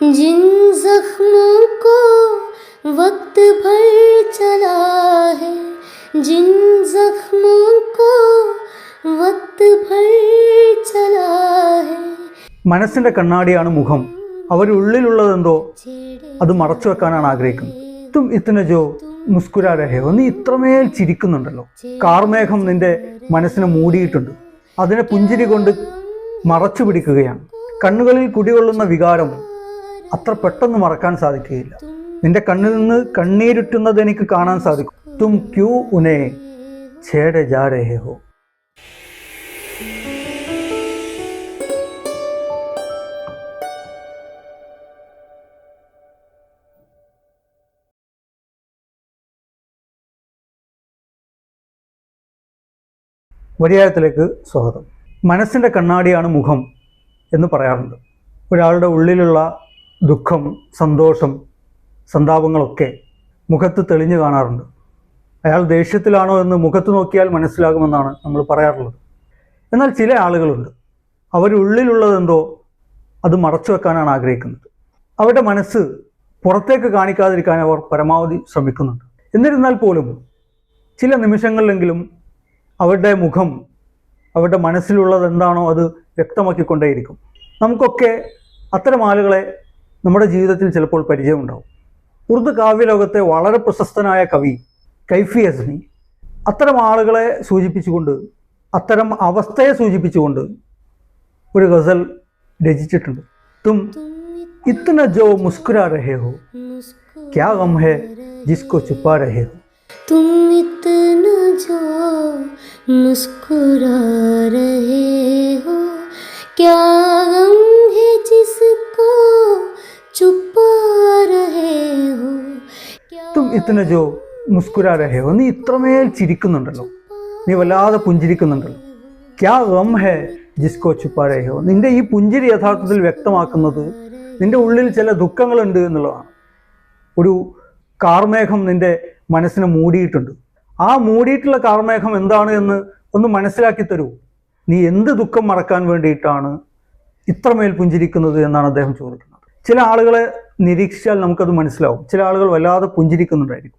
जिन जख्मों को वक्त भर चला है जिन जख्मों को वक्त भर चला है മനസ്സിന്റെ കണ്ണാടിയാണ് മുഖം അവരുള്ളിലുള്ളതെന്തോ അത് മറച്ചു വെക്കാനാണ് ആഗ്രഹിക്കുന്നത് തും ഇത്തന ജോ മുസ്കുരാരഹയോ നീ ഇത്രമേൽ ചിരിക്കുന്നുണ്ടല്ലോ കാർമേഘം നിന്റെ മനസ്സിനെ മൂടിയിട്ടുണ്ട് അതിനെ പുഞ്ചിരി കൊണ്ട് മറച്ചു പിടിക്കുകയാണ് കണ്ണുകളിൽ കുടികൊള്ളുന്ന വികാരം അത്ര പെട്ടെന്ന് മറക്കാൻ സാധിക്കുകയില്ല. നിന്റെ കണ്ണിൽ നിന്ന് കണ്ണീരുറ്റുന്നത് എനിക്ക് കാണാൻ സാധിക്കും. തും ക്യൂ ഉനേ ഛേടെ ജാ ഹോ. വരിയായത്തിലേക്ക് സ്വാഗതം. മനസ്സിന്റെ കണ്ണാടിയാണ് മുഖം എന്ന് പറയാറുണ്ട്. ഒരാളുടെ ഉള്ളിലുള്ള ദുഃഖം സന്തോഷം സന്താപങ്ങളൊക്കെ മുഖത്ത് തെളിഞ്ഞു കാണാറുണ്ട്. അയാൾ ദേഷ്യത്തിലാണോ എന്ന് മുഖത്ത് നോക്കിയാൽ മനസ്സിലാകുമെന്നാണ് നമ്മൾ പറയാറുള്ളത്. എന്നാൽ ചില ആളുകളുണ്ട്. അവരുള്ളിലുള്ളതെന്തോ അത് മറച്ചു വെക്കാനാണ് ആഗ്രഹിക്കുന്നത്. അവരുടെ മനസ്സ് പുറത്തേക്ക് കാണിക്കാതിരിക്കാൻ അവർ പരമാവധി ശ്രമിക്കുന്നുണ്ട്. എന്നിരുന്നാൽ പോലും ചില നിമിഷങ്ങളിലെങ്കിലും അവരുടെ മുഖം അവരുടെ മനസ്സിലുള്ളത് എന്താണോ അത് വ്യക്തമാക്കിക്കൊണ്ടേയിരിക്കും. നമുക്കൊക്കെ അത്തരം ആളുകളെ നമ്മുടെ ജീവിതത്തിൽ ചിലപ്പോൾ പരിചയമുണ്ടാവും. ഉറുദു കാവ്യലോകത്തെ വളരെ പ്രശസ്തനായ കവി കൈഫി അസ്മി അത്തരം ആളുകളെ സൂചിപ്പിച്ചുകൊണ്ട് അത്തരം അവസ്ഥയെ സൂചിപ്പിച്ചുകൊണ്ട് ഒരു ഗസൽ രചിച്ചിട്ടുണ്ട്. തും ഇത്തന ജോ മുസ്കുരാ രഹേ ഹോ ക്യാ ഗം ഹെ ജിസ്കോ ചുപ്പാ രഹേ ഹോ. തും ഇത്തന ജോ മുസ്കുരാ രഹേ ഹോ ക്യാ തും ഇത്തന ജോ മുസ്കുരാ രഹേ ഹോ നീ ഇത്രമേൽ ചിരിക്കുന്നുണ്ടല്ലോ. നീ വല്ലാതെ പുഞ്ചിരിക്കുന്നുണ്ടല്ലോ. ക്യാ ഗം ഹേ ജിസ്കോ ചുപ്പാ രഹേ ഹോ. നിന്റെ ഈ പുഞ്ചിരി യഥാർത്ഥത്തിൽ വ്യക്തമാക്കുന്നത് നിന്റെ ഉള്ളിൽ ചില ദുഃഖങ്ങളുണ്ട് എന്നുള്ളതാണ്. ഒരു കാർമേഘം നിന്റെ മനസ്സിനെ മൂടിയിട്ടുണ്ട്. ആ മൂടിയിട്ടുള്ള കാർമേഘം എന്താണ് എന്ന് ഒന്ന് മനസ്സിലാക്കി തരൂ. നീ എന്ത് ദുഃഖം മറക്കാൻ വേണ്ടിയിട്ടാണ് ഇത്രമേൽ പുഞ്ചിരിക്കുന്നത് എന്നാണ് അദ്ദേഹം ചോദിക്കുന്നത്. ചില ആളുകളെ നിരീക്ഷിച്ചാൽ നമുക്കത് മനസ്സിലാവും. ചില ആളുകൾ വല്ലാതെ പുഞ്ചിരിക്കുന്നുണ്ടായിരിക്കും.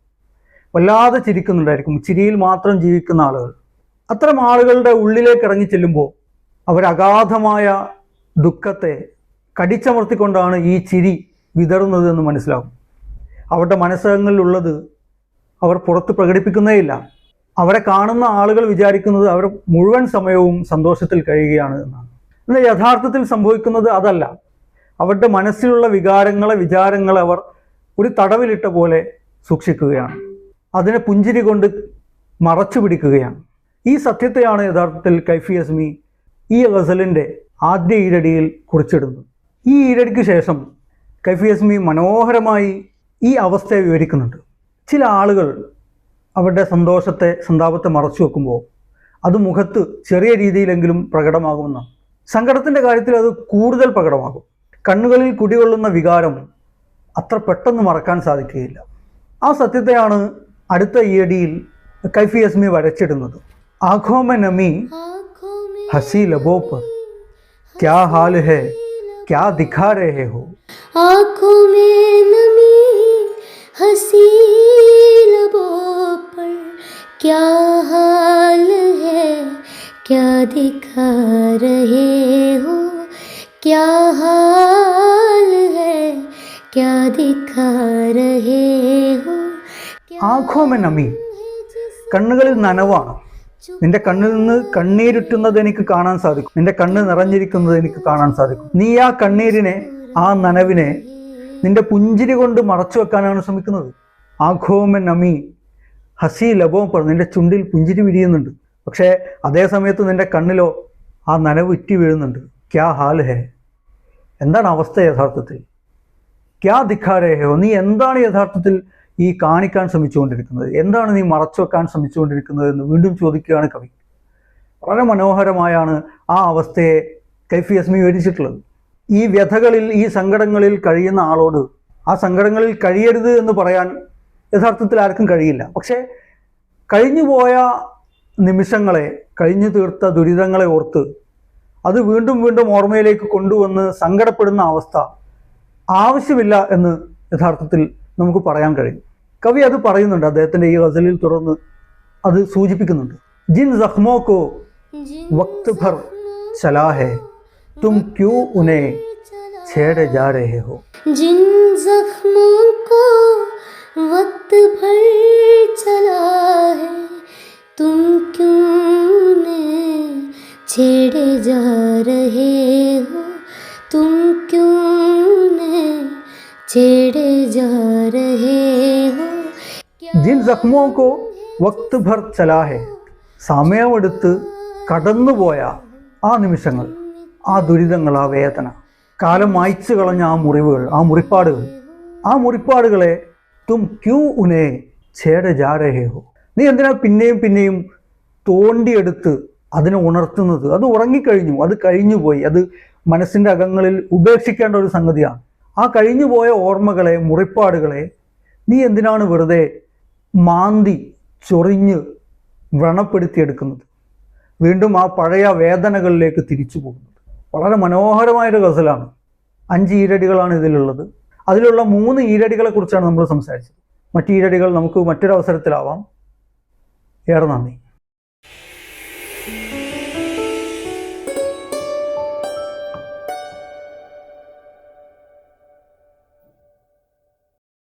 വല്ലാതെ ചിരിക്കുന്നുണ്ടായിരിക്കും. ചിരിയിൽ മാത്രം ജീവിക്കുന്ന ആളുകൾ. അത്തരം ആളുകളുടെ ഉള്ളിലേക്ക് ഇറങ്ങി ചെല്ലുമ്പോൾ അവരഗാധമായ ദുഃഖത്തെ കടിച്ചമർത്തിക്കൊണ്ടാണ് ഈ ചിരി വിതറുന്നത് എന്ന് മനസ്സിലാവും. അവരുടെ മനസ്സകങ്ങളിലുള്ളത് അവർ പുറത്ത് പ്രകടിപ്പിക്കുന്നേയില്ല അവരെ കാണുന്ന ആളുകൾ വിചാരിക്കുന്നത് അവർ മുഴുവൻ സമയവും സന്തോഷത്തിൽ കഴിയുകയാണ് എന്നാണ്. എന്നാൽ യഥാർത്ഥത്തിൽ സംഭവിക്കുന്നത് അതല്ല. അവരുടെ മനസ്സിലുള്ള വികാരങ്ങളെ വിചാരങ്ങളെ അവർ ഒരു തടവിലിട്ട പോലെ സൂക്ഷിക്കുകയാണ്. അതിനെ പുഞ്ചിരി കൊണ്ട് മറച്ചു പിടിക്കുകയാണ്. ഈ സത്യത്തെയാണ് യഥാർത്ഥത്തിൽ കൈഫി അസ്മി ഈ ഗസലിന്റെ ആദ്യ ഈരടിയിൽ കുറിച്ചിടുന്നത്. ഈ ഈരടിക്ക് ശേഷം കൈഫി അസ്മി മനോഹരമായി ഈ അവസ്ഥയെ വിവരിക്കുന്നുണ്ട്. ചില ആളുകൾ അവരുടെ സന്തോഷത്തെ സന്താപത്തെ മറച്ചു വെക്കുമ്പോൾ അത് മുഖത്ത് ചെറിയ രീതിയിലെങ്കിലും പ്രകടമാകുമെന്നാണ്. സങ്കടത്തിന്റെ കാര്യത്തിൽ അത് കൂടുതൽ പ്രകടമാകും. കണ്ണുകളിൽ കുടികൊള്ളുന്ന വികാരം അത്ര പെട്ടെന്ന് മറക്കാൻ സാധിക്കുകയില്ല. ആ സത്യത്തെയാണ് അടുത്ത ഈയടിയിൽ കൈഫി അസ്മി വരച്ചിടുന്നത്. ആഖോമ നമി ഹസി ലബോ ക്യാ ഹാൽ ഹെ ക്യാ ദിഖാ രഹേ ഹോ. ആഖോ മേ ഹസി ലബോ ക്യാ ഹെ ക്യാ ദിഖാ ഹോ. क्या हाल है क्या दिखा रहे हो क्या ആഘോമ നമി കണ്ണുകളിൽ നനവാണ് നിന്റെ കണ്ണിൽ നിന്ന് കണ്ണീരുറ്റുന്നത് എനിക്ക് കാണാൻ സാധിക്കും നിന്റെ കണ്ണ് നിറഞ്ഞിരിക്കുന്നത് എനിക്ക് കാണാൻ സാധിക്കും നീ ആ കണ്ണീരിനെ ആ നനവിനെ നിന്റെ പുഞ്ചിരി കൊണ്ട് മറച്ചു വെക്കാനാണ് ശ്രമിക്കുന്നത് ആഘോമ നമി ഹസി ലബോ പറ നിന്റെ ചുണ്ടിൽ പുഞ്ചിരി വിരിയുന്നുണ്ട് പക്ഷേ അതേ സമയത്ത് നിന്റെ കണ്ണിലോ ആ നനവ് ഇറ്റി വീഴുന്നുണ്ട് ക്യാ ഹാൽ ഹേ എന്താണ് അവസ്ഥ യഥാർത്ഥത്തിൽ? ക്യാ ദിഖാരേഹോ നീ എന്താണ് യഥാർത്ഥത്തിൽ ഈ കാണിക്കാൻ ശ്രമിച്ചുകൊണ്ടിരിക്കുന്നത്? എന്താണ് നീ മറച്ചു വെക്കാൻ ശ്രമിച്ചുകൊണ്ടിരിക്കുന്നത് എന്ന് വീണ്ടും ചോദിക്കുകയാണ് കവി. വളരെ മനോഹരമായാണ് ആ അവസ്ഥയെ കൈഫി അസ്മി വിവരിച്ചിട്ടുള്ളത്. ഈ വ്യഥകളിൽ ഈ സങ്കടങ്ങളിൽ കഴിയുന്ന ആളോട് ആ സങ്കടങ്ങളിൽ കഴിയരുത് എന്ന് പറയാൻ യഥാർത്ഥത്തിൽ ആർക്കും കഴിയില്ല. പക്ഷേ കഴിഞ്ഞുപോയ നിമിഷങ്ങളെ കഴിഞ്ഞു തീർത്ത ദുരിതങ്ങളെ ഓർത്ത് അത് വീണ്ടും വീണ്ടും ഓർമ്മയിലേക്ക് കൊണ്ടുവന്ന് സങ്കടപ്പെടുന്ന അവസ്ഥ ആവശ്യമില്ല എന്ന് യഥാർത്ഥത്തിൽ നമുക്ക് പറയാൻ കഴിയും കവി അത് പറയുന്നുണ്ട് അദ്ദേഹത്തിൻ്റെ ഈ ഗസലിൽ തുടർന്ന് അത് സൂചിപ്പിക്കുന്നുണ്ട് ജിൻ ജഖ്മോ കോ വക്ത് ഭർ ചലാ ഹെ തും ക്യൂ ഉനെ छेड़े जा रहे हो जिन जख्मों को वक्त भर चला छेड़े जा रहे हो ജിൻ ജഖ്മോ കോ വക്ത് ഭർ ചലാ ഹെ സമയമെടുത്ത് കടന്നുപോയ ആ നിമിഷങ്ങൾ ആ ദുരിതങ്ങൾ ആ വേദന കാലം മായ്ച്ചു കളഞ്ഞ ആ മുറിവുകൾ ആ മുറിപ്പാടുകൾ ആ മുറിപ്പാടുകളെ തും ക്യൂ ഉനെ ഛേട ജാ രഹേ ഹോ നീ എന്തിനാ പിന്നെയും പിന്നെയും തോണ്ടിയെടുത്ത് അതിനെ ഉണർത്തുന്നത് അത് ഉറങ്ങിക്കഴിഞ്ഞു അത് കഴിഞ്ഞുപോയി അത് മനസ്സിൻ്റെ അകങ്ങളിൽ ഉപേക്ഷിക്കേണ്ട ഒരു സംഗതിയാണ് ആ കഴിഞ്ഞുപോയ ഓർമ്മകളെ മുറിപ്പാടുകളെ നീ എന്തിനാണ് വെറുതെ മാന്തി ചൊറിഞ്ഞ് വ്രണപ്പെടുത്തിയെടുക്കുന്നത്? വീണ്ടും ആ പഴയ വേദനകളിലേക്ക് തിരിച്ചു പോകുന്നത്. വളരെ മനോഹരമായൊരു ഗസലാണ്. അഞ്ച് ഈരടികളാണ് ഇതിലുള്ളത്. അതിലുള്ള മൂന്ന് ഈരടികളെ കുറിച്ചാണ് നമ്മൾ സംസാരിച്ചത്. മറ്റു ഈരടികൾ നമുക്ക് മറ്റൊരു അവസരത്തിലാവാം ഏറെ നന്ദി.